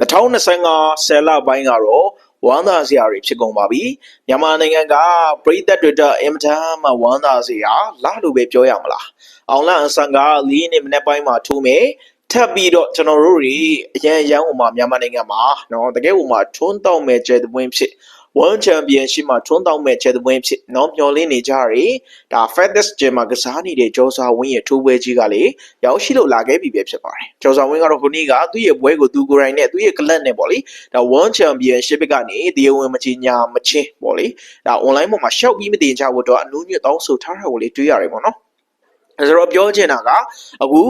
2025ဆယ်လပိုင်းကတော့ဝမ်းသာစရာတွေဖြစ်ကုန်ပါပြီမြန်မာနိုင်ငံကပရိသတ်တွေတော့အင်မတန်မှဝမ်းသာစရာလားလို့ပဲပြောရမလားအောင်လအဆန်က၄နှစ်မနေ့ပိုင်းမှာထိုးမယ်ထပ်ပြီးတော့ကျွန်တော်တို့တွေအရန်ရန်ဟိုမှာမြန်မာနိုင်ငံမှာနော်တကယ်ဟိုမှာထွန်းတောက်မဲ့ကျဲသပွင့်ဖြစ် World Championship မှာထွန်းတောက်မဲ့ခြေသပွင်းဖြစ်နောင်မျောလင်းနေကြရီဒါ Fedex Gym မှာကစားနေတဲ့ကျော်စာဝင်းရဲ့ထိုးပွဲကြီးကလေရောက်ရှိလို့လာခဲ့ပြီပဲဖြစ်ပါတယ်ကျော်စာဝင်းကတော့ခုနေ့ကသူ့ရဲ့ပွဲကိုသူကိုယ်တိုင်နဲ့သူ့ရဲ့ကလပ်နဲ့ပေါ့လေဒါ World Championship ကနေတရားဝင်မချင်ညာမချင်းပေါ့လေဒါ online ပေါ်မှာရှောက်ပြီးမတင်ကြဖို့တော့အနူးညွတ်တောင်းဆိုထားတာကိုလေတွေ့ရတယ်ပေါ့နော် ဆိုတော့ပြောချင်တာကအခု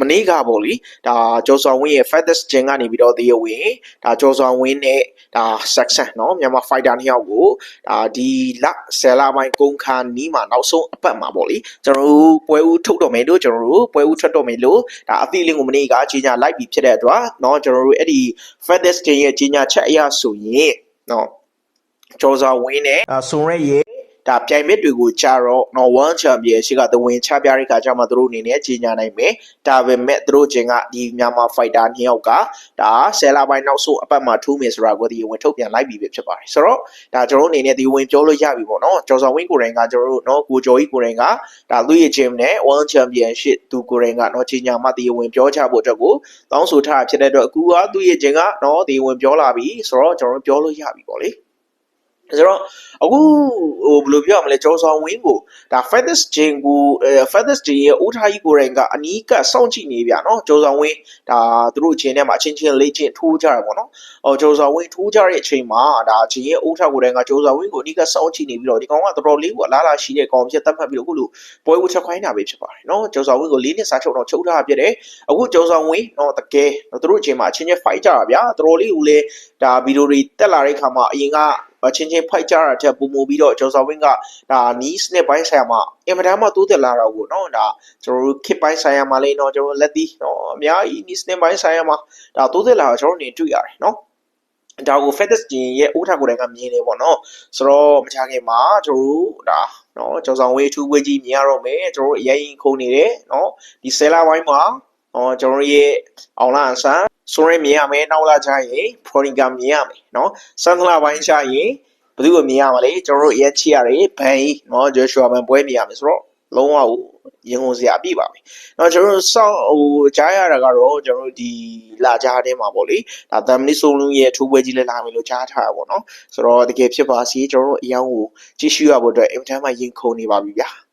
မနေ့ကပေါ့လေဒါကျော်စောင်းဝင်းရဲ့ Feathers Gym ကနေပြီးတော့တရားဝင်ဒါကျော်စောင်းဝင်းနဲ့ဒါ section เนาะမြန်မာ fighter နှစ်ယောက်ကိုဒါဒီလဆယ်လပိုင်းကုန်ခါနီးမှာနောက်ဆုံးအပတ်မှာပေါ့လေကျွန်တော်တို့ပွဲဦးထုတ်တော့မယ်လို့ကျွန်တော်တို့ပွဲဦးထွက်တော့မယ်လို့ဒါအသီးလင်းကိုမနေ့ကကြီးညာလိုက်ပြီးဖြစ်တဲ့အတွက်เนาะကျွန်တော်တို့အဲ့ဒီ Feathers Gym ရဲ့ကြီးညာချက်အရဆိုရင်เนาะ ကျော်စာဝင်းနဲ့အဆွန်ရဲရဲ့ ဒါပြိုင်မြစ်တွေကိုကြာတော့ နော်ဝမ်ချန်ပီယံရှိကသဝင်ချပြတဲ့ခါကျမှသူတို့အနေနဲ့ကြီးညာနိုင်မယ်ဒါပေမဲ့သူတို့ချင်းကဒီမြန်မာဖိုက်တာနှစ်ယောက်ကဒါဆယ်လပိုင်းနောက်ဆုံးအပတ်မှာထူးမယ်ဆိုတာကိုဒီဝင်ထုတ်ပြန်လိုက်ပြီပဲဖြစ်ပါတယ်ဆိုတော့ဒါကျွန်တော်တို့အနေနဲ့ဒီဝင်ပြောလို့ရပြီပေါ့နော်ကျော်စာဝင်းကိုယ်တိုင်ကကျွန်တော်တို့နော်ကိုကျော်ကြီးကိုယ်တိုင်ကဒါသူ့ရဲ့ gym နဲ့ World Championship သူကိုယ်တိုင်ကနော်ကြီးညာမှဒီဝင်ပြောချဖို့အတွက်ကိုတောင်းဆိုထားဖြစ်တဲ့အတွက်အခုကသူ့ရဲ့ gym ကနော်ဒီဝင်ပြောလာပြီဆိုတော့ကျွန်တော်တို့ပြောလို့ရပြီပေါ့လေ ဆိုတော့အခုဟိုဘယ်လိုပြောရမလဲကျော်ဆောင်ဝင်းကိုဒါ Feathers Jin ကိုအဲ Feathers Jin ရဲ့ဦးထားကြီးကိုယ်တိုင်ကအနီးကပ်စောင့်ကြည့်နေဗျာနော်ကျော်ဆောင်ဝင်းဒါသူတို့ချင်းထဲမှာအချင်းချင်းလေးချင်းထိုးကြရပေါ့နော်ဟောကျော်ဆောင်ဝင်းထိုးကြတဲ့အချိန်မှာဒါဂျင်ရဲ့ဦးထားကိုယ်တိုင်ကကျော်ဆောင်ဝင်းကိုအနီးကပ်စောင့်ကြည့်နေပြီးတော့ဒီကောင်ကတော်တော်လေးကိုအလားလာရှိတဲ့ကောင်ဖြစ်သတ်မှတ်ပြီးတော့အခုလိုပွဲဦးချက်ခိုင်းတာပဲဖြစ်ပါတယ်နော်ကျော်ဆောင်ဝင်းကိုလေးနှစ်စားချုပ်တော့ချုပ်ထားပြတဲ့အခုကျော်ဆောင်ဝင်းနော်တကယ်သူတို့ချင်းမှာအချင်းချင်း fight ကြတာဗျာတော်တော်လေးကိုလေဒါဗီဒီယိုတွေတက်လာတဲ့ခါမှာအရင်က ချင်းချင်းဖိုက်ကြတာတဲ့ပုံမူပြီးတော့ကျော်စောဝင်းကဒါနီးစနစ်ပိုင်းဆိုင်ရာမှာအင်မတန်မှတိုးတက်လာတော့ကိုနော်ဒါကျွန်တော်တို့ခစ်ပိုင်းဆိုင်ရာမှာလေးနော်ကျွန်တော်လက်သီးနော်အများကြီးနီးစနစ်ပိုင်းဆိုင်ရာမှာဒါတိုးတက်လာတော့ကျွန်တော်နေတွေ့ရတယ်နော်ဒါကို Fedex ဂျင်ရဲ့ဥထာကိုယ်တိုင်ကမြင်နေပေါ့နော်ဆိုတော့မကြခင်မှာကျွန်တော်တို့ဒါနော်ကျော်ဆောင်ဝေးထူးပွဲကြီးမြင်ရတော့မယ်ကျွန်တော်တို့အရင်ခုန်နေတယ်နော်ဒီဆယ်လာပိုင်းမှာနော်ကျွန်တော်ရဲ့အောင်လာဆန် ဆိုရင်မြင်ရမယ်နောက်လာကြရင် Pronica မြင်ရမယ်နော်စန်သလာပိုင်းချရင်ဘယ်သူကိုမြင်ရမလဲကျွန်တော်တို့ရဲချီရတယ်ဘန်နော် Joshua ဘန်ပွဲမြင်ရမယ်ဆိုတော့လုံးဝရင်ကုန်စရာအပြည့်ပါပဲ။နော်ကျွန်တော်တို့စောင့်ဟိုကြားရတာကတော့ကျွန်တော်တို့ဒီလာကြားထဲမှာပေါ့လေ။ဒါသမနီဆိုလုံးရဲ့ထိုးပွဲကြီးလည်းလာမယ်လို့ကြားထားတာပေါ့နော်။ဆိုတော့တကယ်ဖြစ်ပါစီကျွန်တော်တို့အယောင်ကိုကြည့်ရှုရဖို့အတွက်အင်တာမှရင်ခုန်နေပါပြီဗျာ။